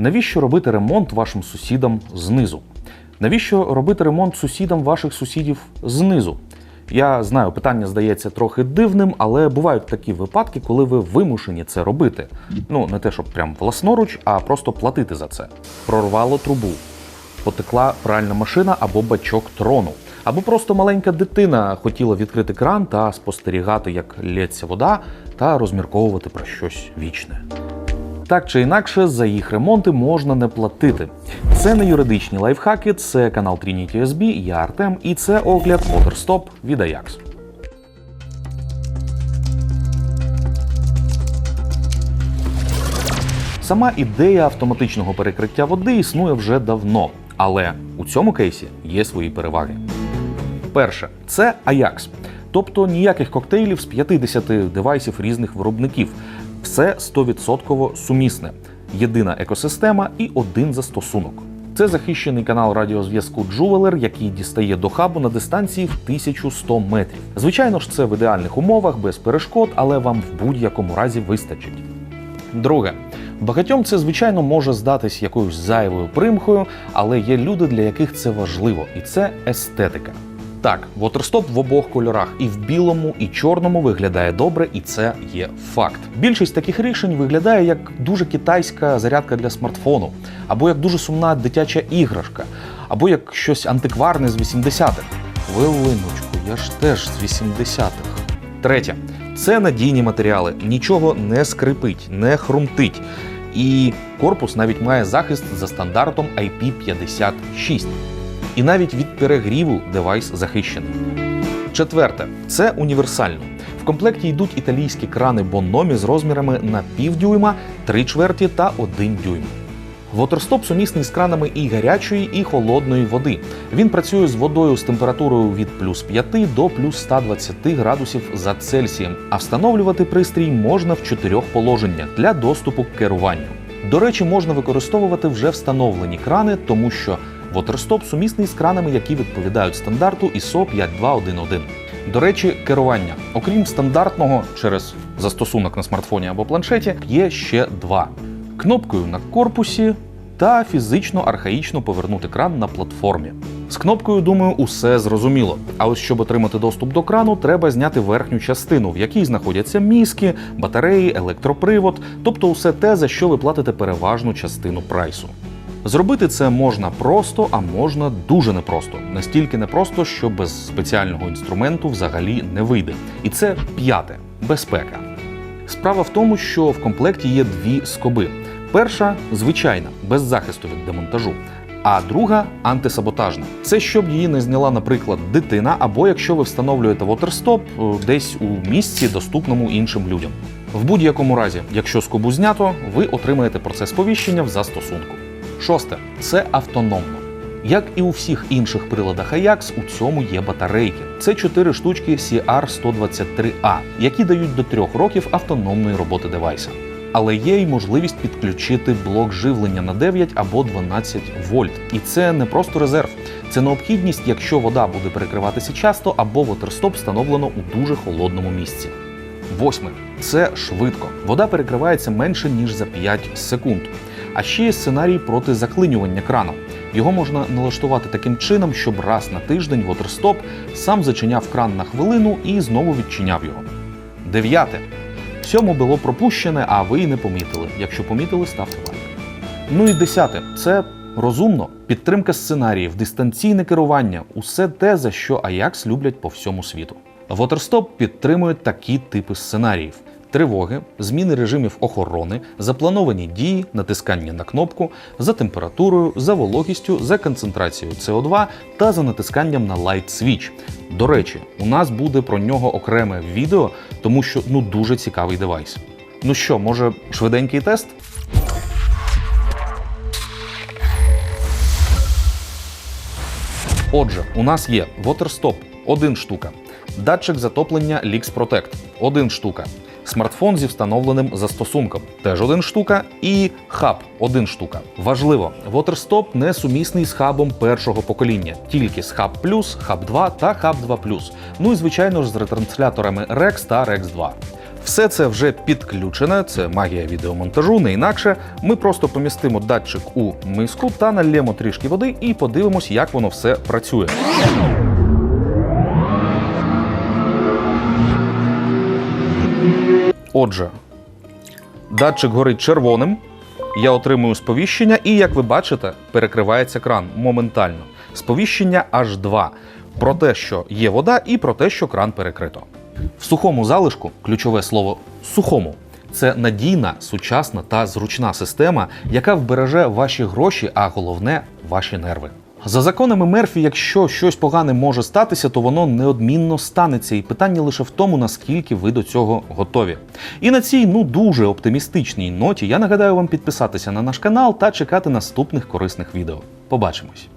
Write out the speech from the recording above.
Навіщо робити ремонт вашим сусідам знизу? Навіщо робити ремонт сусідам ваших сусідів знизу? Я знаю, питання здається трохи дивним, але бувають такі випадки, коли ви вимушені це робити. Ну, не те, щоб прям власноруч, а просто платити за це. Прорвало трубу, потекла пральна машина або бачок трону. Або просто маленька дитина хотіла відкрити кран та спостерігати, як лється вода, та розмірковувати про щось вічне. Так чи інакше, за їх ремонти можна не платити. Це не юридичні лайфхаки, це канал Trinity SB, я Артем, і це огляд WaterStop від Ajax. Сама ідея автоматичного перекриття води існує вже давно, але у цьому кейсі є свої переваги. Перше, це Ajax. Тобто ніяких коктейлів з 50 девайсів різних виробників. Все 100% сумісне, єдина екосистема і один застосунок. Це захищений канал радіозв'язку Джувелер, який дістає до хабу на дистанції в 1100 метрів. Звичайно ж, це в ідеальних умовах, без перешкод, але вам в будь-якому разі вистачить. Друге, багатьом це звичайно може здатись якоюсь зайвою примхою, але є люди, для яких це важливо, і це естетика. Так, вотерстоп в обох кольорах, і в білому, і чорному виглядає добре, і це є факт. Більшість таких рішень виглядає як дуже китайська зарядка для смартфону, або як дуже сумна дитяча іграшка, або як щось антикварне з 80-х. Хвилиночку, я ж теж з 80-х. Третє це надійні матеріали. Нічого не скрипить, не хрумтить. І корпус навіть має захист за стандартом IP56. І навіть від перегріву девайс захищений. Четверте це універсально. В комплекті йдуть італійські крани Bonomi з розмірами на півдюйма, три чверті та один дюйм. Вотерстоп сумісний з кранами і гарячої, і холодної води. Він працює з водою з температурою від плюс 5 до плюс 120 градусів за Цельсієм, а встановлювати пристрій можна в чотирьох положеннях для доступу к керуванню. До речі, можна використовувати вже встановлені крани, тому що Вотерстоп сумісний з кранами, які відповідають стандарту ISO 5211. До речі, керування. Окрім стандартного через застосунок на смартфоні або планшеті, є ще два: кнопкою на корпусі та фізично архаїчно повернути кран на платформі. З кнопкою, думаю, усе зрозуміло. А ось щоб отримати доступ до крану, треба зняти верхню частину, в якій знаходяться мізки, батареї, електропривод, тобто усе те, за що ви платите переважну частину прайсу. Зробити це можна просто, а можна дуже непросто. Настільки непросто, що без спеціального інструменту взагалі не вийде. І це п'яте безпека. Справа в тому, що в комплекті є дві скоби. Перша звичайна, без захисту від демонтажу. А друга антисаботажна. Це щоб її не зняла, наприклад, дитина, або якщо ви встановлюєте вотерстоп е, десь у місці, доступному іншим людям. В будь-якому разі, якщо скобу знято, ви отримаєте про це сповіщення в застосунку. Шосте це автономно. Як і у всіх інших приладах Ajax, у цьому є батарейки. Це 4 штучки CR123A, які дають до 3 років автономної роботи девайса. Але є й можливість підключити блок живлення на 9 або 12 вольт. І це не просто резерв, це необхідність, якщо вода буде перекриватися часто або вотерстоп встановлено у дуже холодному місці. Восьме це швидко. Вода перекривається менше ніж за 5 секунд. А ще є сценарій проти заклинювання крану. Його можна налаштувати таким чином, щоб раз на тиждень вотерстоп сам зачиняв кран на хвилину і знову відчиняв його. Дев'яте. Сьому було пропущене, а ви не помітили. Якщо помітили, ставте лайк. Ну і десяте це розумно. Підтримка сценаріїв, дистанційне керування усе те, за що Ajax люблять по всьому світу. Вотерстоп підтримує такі типи сценаріїв: тривоги, зміни режимів охорони, заплановані дії, натискання на кнопку, за температурою, за вологістю, за концентрацією СО2 та за натисканням на Light Switch. До речі, у нас буде про нього окреме відео, тому що ну дуже цікавий девайс. Ну що, може, швиденький тест? Отже, у нас є WaterStop – один штука, датчик затоплення Lix Protect – один штука, смартфон зі встановленим застосунком теж один штука, і хаб один штука. Важливо, WaterStop не сумісний з хабом першого покоління, тільки з Hub Hub 2 та Hub 2 Ну і звичайно ж з ретрансляторами Rex та Rex 2. Все це вже підключене, це магія відеомонтажу, не інакше. Ми просто помістимо датчик у миску та нальємо трішки води і подивимось, як воно все працює. Отже, датчик горить червоним. Я отримую сповіщення, і як ви бачите, перекривається кран моментально. Сповіщення аж два про те, що є вода, і про те, що кран перекрито. В сухому залишку ключове слово сухому. Це надійна, сучасна та зручна система, яка вбереже ваші гроші, а головне ваші нерви. За законами Мерфі, якщо щось погане може статися, то воно неодмінно станеться, і питання лише в тому, наскільки ви до цього готові. І на цій ну дуже оптимістичній ноті я нагадаю вам підписатися на наш канал та чекати наступних корисних відео. Побачимось!